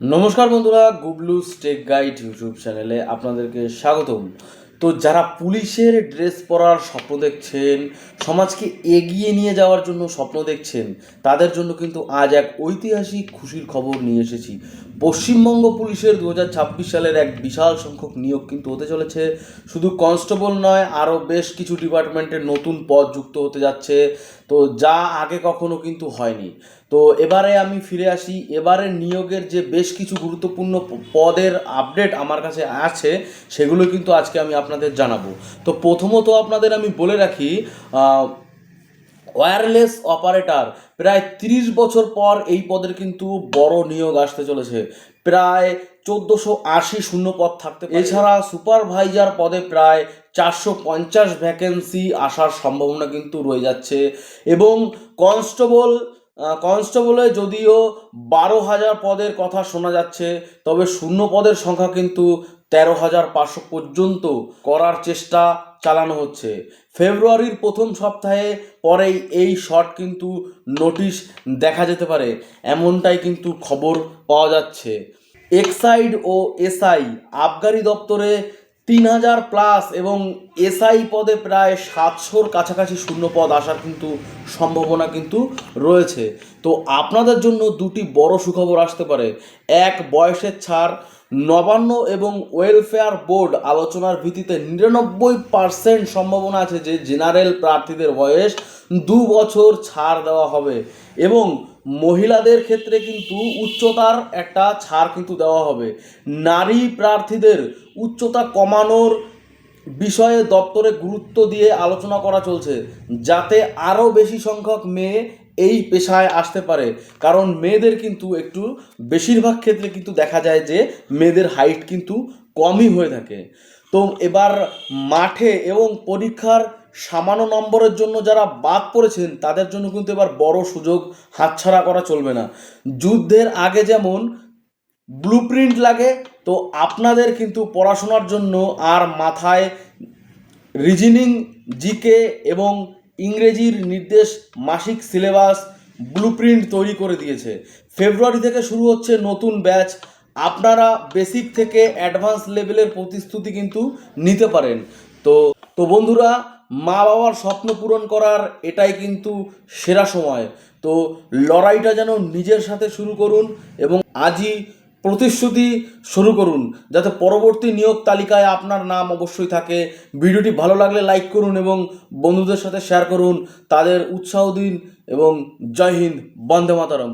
নমস্কার বন্ধুরা, Gublu stake guide YouTube চ্যানেলে আপনাদেরকে স্বাগতম। তো যারা পুলিশের ড্রেস পরার স্বপ্ন দেখছেন, সমাজকে এগিয়ে নিয়ে যাওয়ার জন্য স্বপ্ন দেখছেন, তাদের জন্য কিন্তু আজ এক ঐতিহাসিক খুশির খবর নিয়ে এসেছি। পশ্চিমবঙ্গ পুলিশের দু হাজার ছাব্বিশ সালের এক বিশাল সংখ্যক নিয়োগ কিন্তু হতে চলেছে। শুধু কনস্টেবল নয়, আরও বেশ কিছু ডিপার্টমেন্টের নতুন পদ যুক্ত হতে যাচ্ছে। তো যা আগে কখনো কিন্তু হয়নি। তো এবারে আমি ফিরে আসি। এবারের নিয়োগের যে বেশ কিছু গুরুত্বপূর্ণ পদের আপডেট আমার কাছে আছে, সেগুলো কিন্তু আজকে আমি আপনাদের জানাব। তো প্রথমত আপনাদের আমি বলে রাখি ওয়্যারলেস অপারেটর প্রায় তিরিশ বছর পর এই পদের কিন্তু বড় নিয়োগ আসতে চলেছে। প্রায় চোদ্দোশো আশি শূন্য পদ থাকতে এছাড়া সুপারভাইজার পদে প্রায় চারশো পঞ্চাশ ভ্যাকেন্সি আসার সম্ভাবনা কিন্তু রয়ে যাচ্ছে এবং কনস্টেবল কনস্টেবলে যদিও বারো হাজার পদের কথা শোনা যাচ্ছে, তবে শূন্য পদের সংখ্যা কিন্তু তেরো হাজার পাঁচশো পর্যন্ত করার চেষ্টা চালানো হচ্ছে। ফেব্রুয়ারির প্রথম সপ্তাহে পরেই এই শট কিন্তু নোটিশ দেখা যেতে পারে, এমনটাই কিন্তু খবর পাওয়া যাচ্ছে। এক্সাইড ও এসআই আবগারি দপ্তরে তিন হাজার প্লাস এবং এসআই পদে প্রায় সাতশোর কাছাকাছি শূন্য পদ আসার কিন্তু সম্ভাবনা কিন্তু রয়েছে। তো আপনাদের জন্য দুটি বড় সুখবর আসতে পারে। এক, বয়সের ছাড়, নবান্ন এবং ওয়েলফেয়ার বোর্ড আলোচনার ভিত্তিতে নিরানব্বই পার্সেন্ট সম্ভাবনা আছে যে জেনারেল প্রার্থীদের বয়স দু বছর ছাড় দেওয়া হবে। এবং মহিলাদের ক্ষেত্রে কিন্তু উচ্চতার একটা ছাড় কিন্তু দেওয়া হবে। নারী প্রার্থীদের উচ্চতা কমানোর বিষয়ে দপ্তরে গুরুত্ব দিয়ে আলোচনা করা চলছে, যাতে আরও বেশি সংখ্যক মেয়ে এই পেশায় আসতে পারে। কারণ মেয়েদের কিন্তু একটু বেশিরভাগ ক্ষেত্রে কিন্তু দেখা যায় যে মেয়েদের হাইট কিন্তু কমই হয়ে থাকে। তো এবার মাঠে এবং পরীক্ষার সামান্য নম্বরের জন্য যারা বাদ পড়েছেন, তাদের জন্য কিন্তু এবার বড় সুযোগ হাতছাড়া করা চলবে না। যুদ্ধের আগে যেমন ব্লুপ্রিন্ট লাগে, তো আপনাদের কিন্তু পড়াশোনার জন্য আর মাথায় রিজনিং জিকে এবং ইংরেজির নির্দেশ, মাসিক সিলেবাস ব্লুপ্রিন্ট তৈরি করে দিয়েছে। ফেব্রুয়ারি থেকে শুরু হচ্ছে নতুন ব্যাচ। আপনারা বেসিক থেকে অ্যাডভান্স লেভেলের প্রতিশ্রুতি কিন্তু নিতে পারেন। তো তো বন্ধুরা মা বাবার স্বপ্ন পূরণ করার এটাই কিন্তু সেরা সময়। তো লড়াইটা যেন নিজের সাথে শুরু করুন এবং আজই প্রতিশ্রুতি শুরু করুন, যাতে পরবর্তী নিয়োগ তালিকায় আপনার নাম অবশ্যই থাকে। ভিডিওটি ভালো লাগলে লাইক করুন এবং বন্ধুদের সাথে শেয়ার করুন। তাদের উৎসাহ দিন এবং জয় হিন্দ, বন্দে মাতারম।